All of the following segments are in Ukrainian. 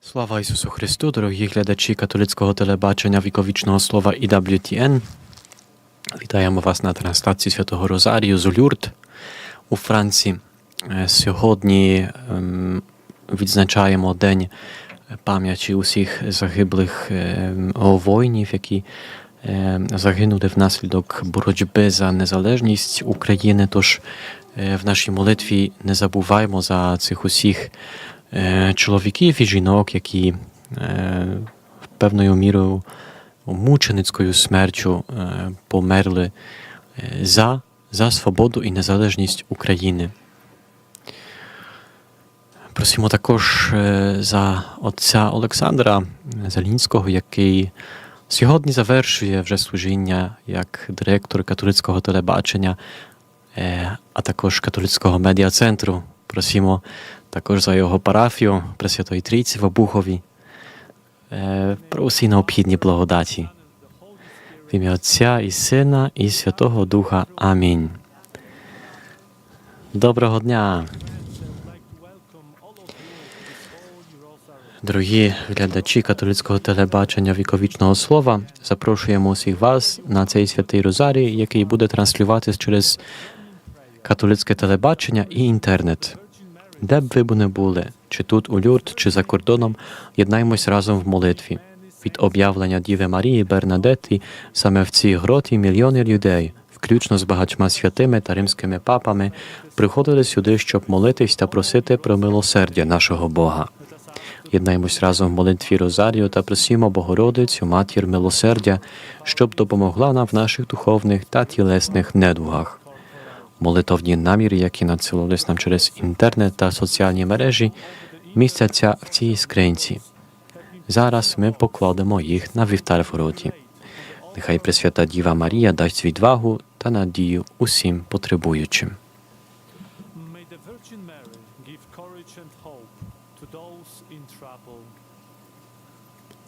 Слава Ісусу Христу, дорогі глядачі католицького телебачення віковічного слова EWTN. Вітаємо вас на трансляції Святого Розарію з Улюрт у Франції. Е, Сьогодні ем, відзначаємо День пам'яті усіх загиблих ем, воїнів, які ем, загинули внаслідок боротьби за незалежність України. Тож е, в нашій молитві не забуваємо за цих усіх чоловіків і жінок, які певною мірою мученицькою смертю померли за, за свободу і незалежність України. Просимо також за отця Олександра Залінського, який сьогодні завершує вже служіння як директор католицького телебачення, а також католицького медіа-центру. Просимо також за його парафію Пресвятої Трійці в Обухові. Е, Про усі необхідні благодаті. В ім'я Отця і Сина, і Святого Духа. Амінь. Доброго дня! Дорогі глядачі католицького телебачення віковічного слова, запрошуємо усіх вас на цей святий Розарій, який буде транслюватись через католицьке телебачення і інтернет. Де б ви б не були, чи тут у Люрт, чи за кордоном, єднаймось разом в молитві. Від об'явлення Діви Марії Бернадетти саме в цій гроті мільйони людей, включно з багатьма святими та римськими папами, приходили сюди, щоб молитись та просити про милосердя нашого Бога. Єднаймось разом в молитві Розарію та просімо Богородицю, матір милосердя, щоб допомогла нам в наших духовних та тілесних недугах. Молитовні наміри, які надсилались нам через інтернет та соціальні мережі, містяться в цій скринці. Зараз ми покладемо їх на вівтар в роті. Нехай Пресвята Діва Марія дасть відвагу та надію усім потребуючим. May the Virgin Mary give courage and hope to those in trouble. And let us recite together I believe in God, the Father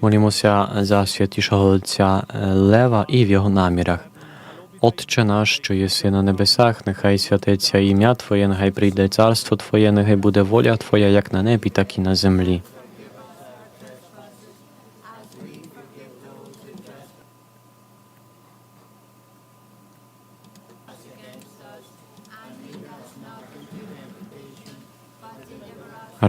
Молімося за святішого Отця е, Лева і в його намірах. Отче наш, що єси на небесах, нехай святиться ім'я Твоє, нехай прийде царство Твоє, нехай буде воля Твоя, як на небі, так і на землі.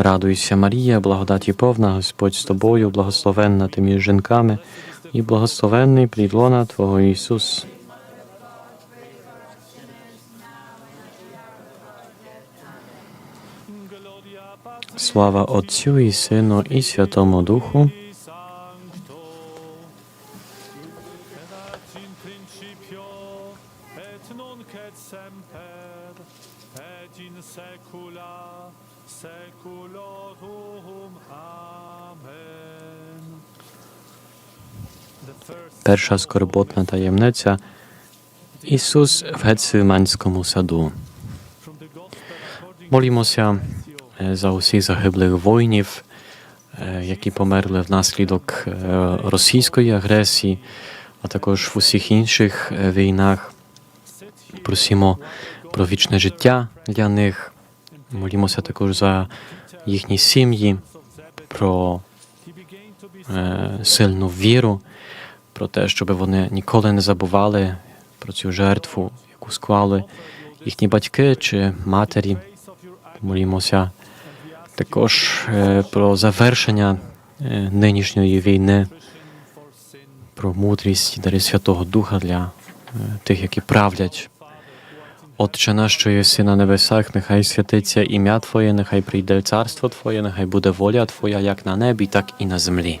Радуйся, Марія, благодаті повна, Господь з тобою, благословенна ти між жінками, і благословенний прілона Твого Ісус. Слава Отцю і Сину, і Святому Духу. Перша скорботна таємниця Ісус в Гециманському саду. Молімося е, за усіх загиблих воїнів е, які померли внаслідок е, російської агресії, а також в усіх інших війнах. Просимо про вічне життя для них. Молімося також за їхні сім'ї, про сильну віру, про те, щоб вони ніколи не забували про цю жертву, яку склали їхні батьки чи матері. Молімося також е, про завершення е, нинішньої війни, про мудрість і дари Святого Духа для е, тих, які правлять. Отче наш, що єси на небесах, нехай святиться ім'я Твоє, нехай прийде царство Твоє, нехай буде воля Твоя, як на небі, так і на землі.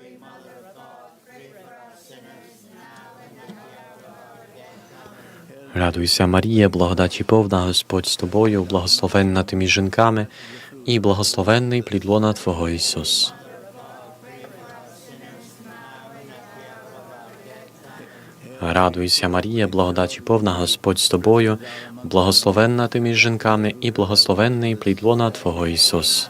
Радуйся, Марія, благодаті повна, Господь з тобою, благословенна ти між жінками, і благословенний плід лона Твого Ісус. Радуйся, Марія, благодаті повна, Господь з тобою, благословенна ти між жінками, і благословенний плід лона Твого Ісус.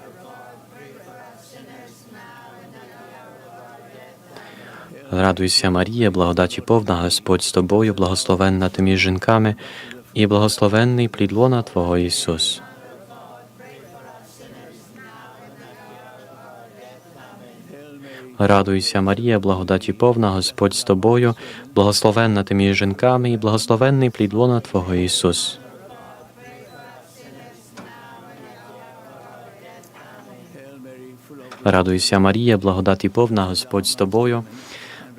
Радуйся, Марія, благодаті повна, Господь з тобою, благословенна ти жінками, і благословенний плід лона Твого Ісус. Радуйся, Марія, благодаті повна, Господь з тобою, благословенна ти жінками, і благословенний плід лона Твого Ісус. Радуйся, Марія, благодаті повна, Господь з тобою,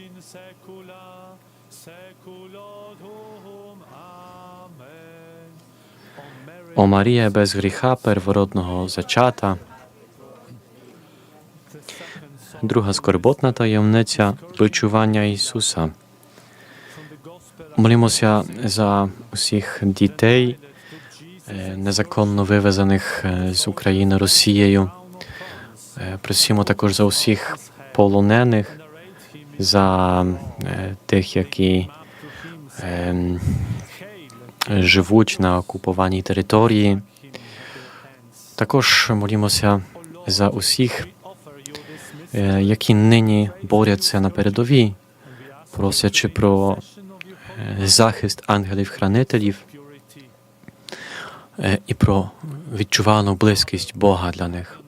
Et in saecula saeculorum. Amen. О Марія без гріха первородного зачата, друга скорботна таємниця бичування Ісуса. Молімося за усіх дітей, е, незаконно вивезених е, з України Росією. Е, Просимо також за усіх полонених, за е, тих, які ем, живуть на окупованій території. Також молімося за усіх, е, які нині борються на передовій, просячи про е, захист ангелів-хранителів і про відчувану близькість Бога для них.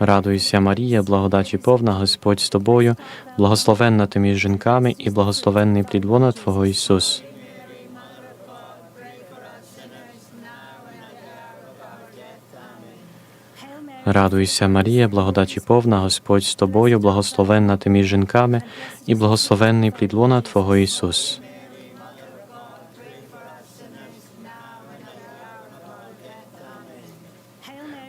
Радуйся, Марія, благодаті повна, Господь з тобою, благословенна ти між жінками і благословенний плід лона Твого Ісус. Радуйся, Марія, благодаті повна, Господь з тобою, благословенна ти між жінками і благословенний плід лона Твого Ісус.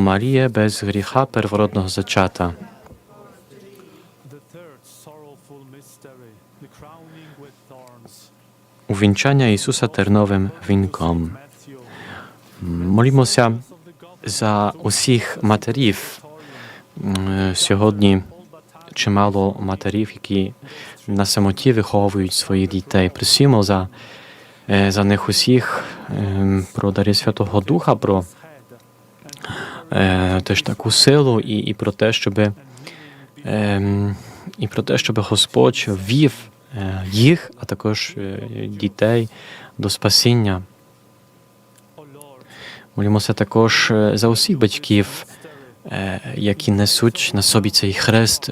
Марія, без гріха первородного зачата. вінком. Matthew, Молімося of the God за усіх матерів. Сьогодні чимало матерів, які на самоті виховують своїх дітей. Просимо за, за них усіх про дари Святого Духа, про е, теж таку силу і, і про те, щоб ем, і про те, щоб Господь вів е, їх, а також е, дітей до спасіння. Молімося також е, за усіх батьків, е, які несуть на собі цей хрест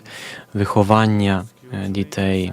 виховання е, дітей.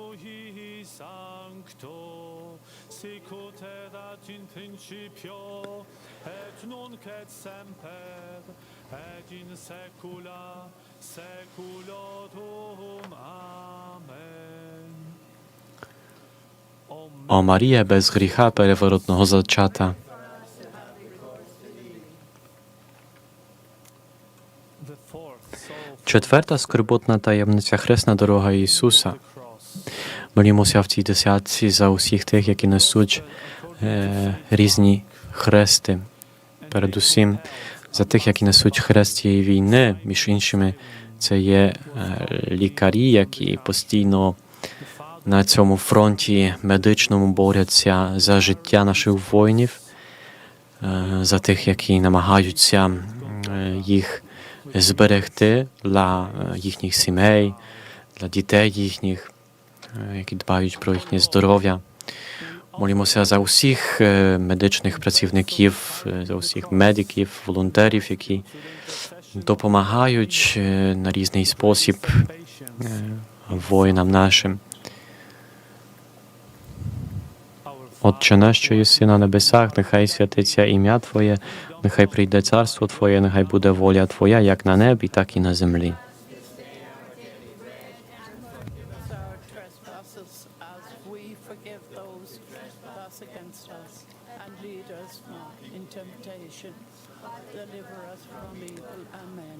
О Марія, без гріха переворотного зачата. Четверта скорботна таємниця хресна дорога Ісуса. Молімося в цій десятці за усіх тих, які несуть е, різні хрести. Передусім за тих, які несуть хрест цієї війни. Між іншими, це є е, лікарі, які постійно на цьому фронті медичному борються за життя наших воїнів, е, за тих, які намагаються е, їх зберегти для е, їхніх сімей, для дітей їхніх, які дбають про їхнє здоров'я. Молімося за усіх медичних працівників, за усіх медиків, волонтерів, які допомагають на різний спосіб воїнам нашим. Отче наш, що єси на небесах, нехай святиться ім'я Твоє, нехай прийде царство Твоє, нехай буде воля Твоя, як на небі, так і на землі. Deliver us from evil. Amen.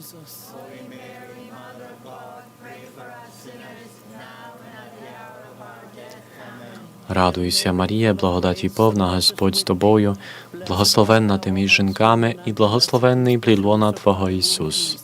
Радуйся, Марія, благодаті повна, Господь з тобою, благословенна ти між жінками, і благословенний плід Твого Ісус.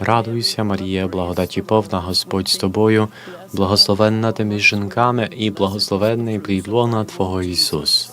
Радуйся, Марія, благодаті повна, Господь з тобою, благословенна ти між жінками, і благословенний плід лона Твого Ісус.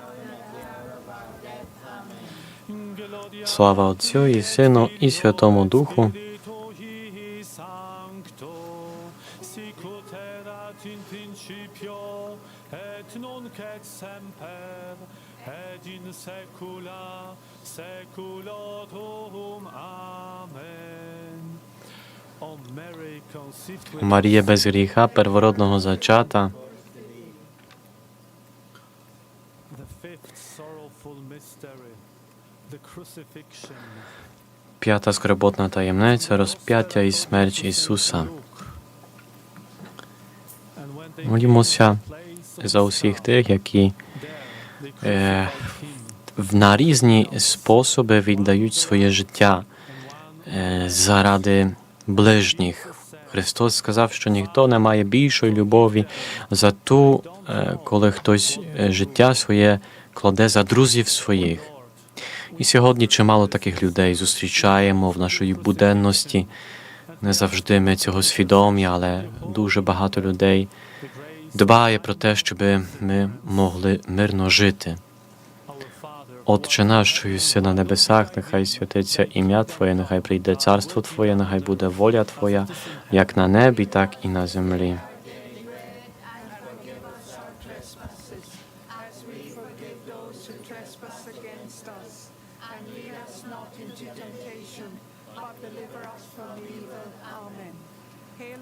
Слава Отцю і Сину, і Святому Духу. Марія без гріха первородного зачата. П'ята скорботна таємниця розп'яття і смерть Ісуса. Молімося за усіх тих, які е, на різні способи віддають своє життя е, заради ближніх. Христос сказав, що ніхто не має більшої любові за ту, е, коли хтось е, життя своє кладе за друзів своїх. І сьогодні чимало таких людей зустрічаємо в нашій буденності. Не завжди ми цього свідомі, але дуже багато людей дбає про те, щоб ми могли мирно жити. Отче наш, що єси на небесах, нехай святиться ім'я Твоє, нехай прийде царство Твоє, нехай буде воля Твоя, як на небі, так і на землі.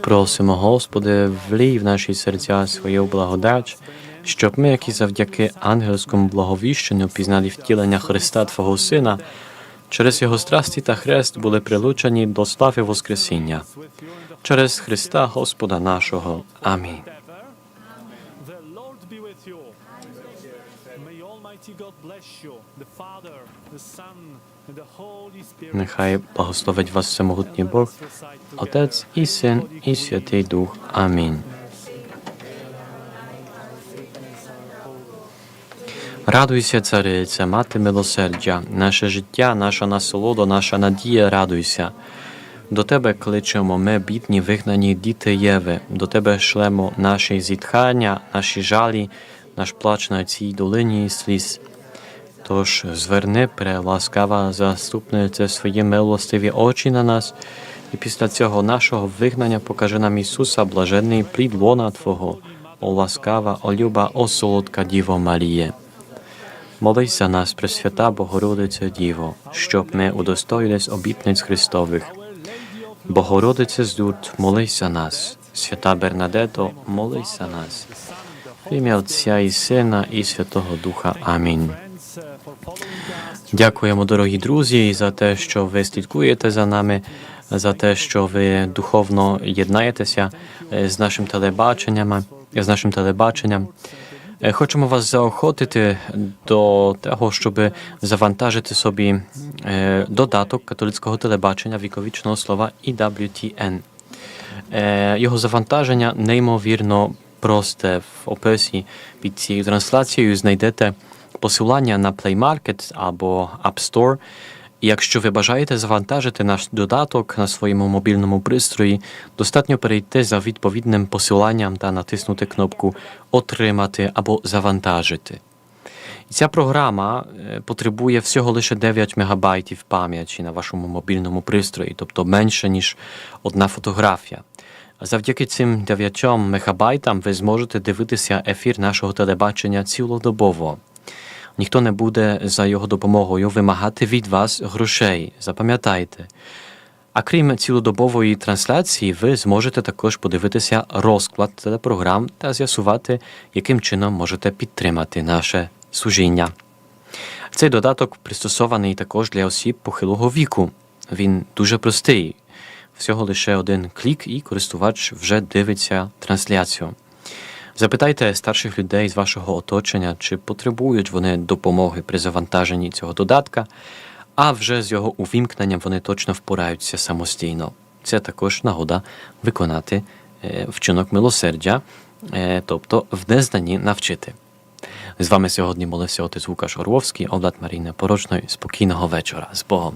Просимо, Господи, влій в наші серця свою благодать, щоб ми, які завдяки ангельському благовіщенню пізнали втілення Христа Твого Сина, через Його страсті та хрест були прилучені до слави Воскресіння. Через Христа Господа нашого. Амінь. May Нехай благословить вас всемогутній Бог, Отець і Син, і Святий Дух. Амінь. Радуйся, царице, мати милосердя, наше життя, наша насолода, наша надія, радуйся. До тебе кличемо ми, бідні, вигнані діти Єви, до тебе шлемо наші зітхання, наші жалі, наш плач на цій долині сліз. Тож зверни, преласкава заступниця свої милостиві очі на нас, і після цього нашого вигнання покажи нам Ісуса, блаженний плід лона Твого, о ласкава, о люба, о солодка Діво Маріє. Молись за нас, Пресвята Богородиця Діво, щоб ми удостоїлись обітниць Христових. Богородице з Дурт, молись за нас. Свята Бернадето, молись за нас. В ім'я Отця і Сина, і Святого Духа. Амінь. Дякуємо, дорогі друзі, за те, що ви слідкуєте за нами, за те, що ви духовно єднаєтеся е, з нашим телебаченням, з нашим телебаченням. Хочемо вас заохотити до того, щоб завантажити собі е, додаток католицького телебачення віковічного слова EWTN. Е, Його завантаження неймовірно просте. В описі під цією трансляцією знайдете посилання на Play Market або App Store. Якщо ви бажаєте завантажити наш додаток на своєму мобільному пристрої, достатньо перейти за відповідним посиланням та натиснути кнопку Отримати або завантажити. Ця програма е, потребує всього лише 9 МБ пам'яті на вашому мобільному пристрої, тобто менше, ніж одна фотографія. Завдяки цим 9 мегабайтам ви зможете дивитися ефір нашого телебачення цілодобово. Ніхто не буде за його допомогою вимагати від вас грошей. Запам'ятайте. А крім цілодобової трансляції, ви зможете також подивитися розклад телепрограм та з'ясувати, яким чином можете підтримати наше служіння. Цей додаток пристосований також для осіб похилого віку. Він дуже простий. Всього лише один клік, і користувач вже дивиться трансляцію. Запитайте старших людей з вашого оточення, чи потребують вони допомоги при завантаженні цього додатка, а вже з його увімкненням вони точно впораються самостійно. Це також нагода виконати е, вчинок милосердя, е, тобто в незнанні навчити. З вами сьогодні молився отець Лукаш Орловський, облад Марії Непорочної. Спокійного вечора з Богом.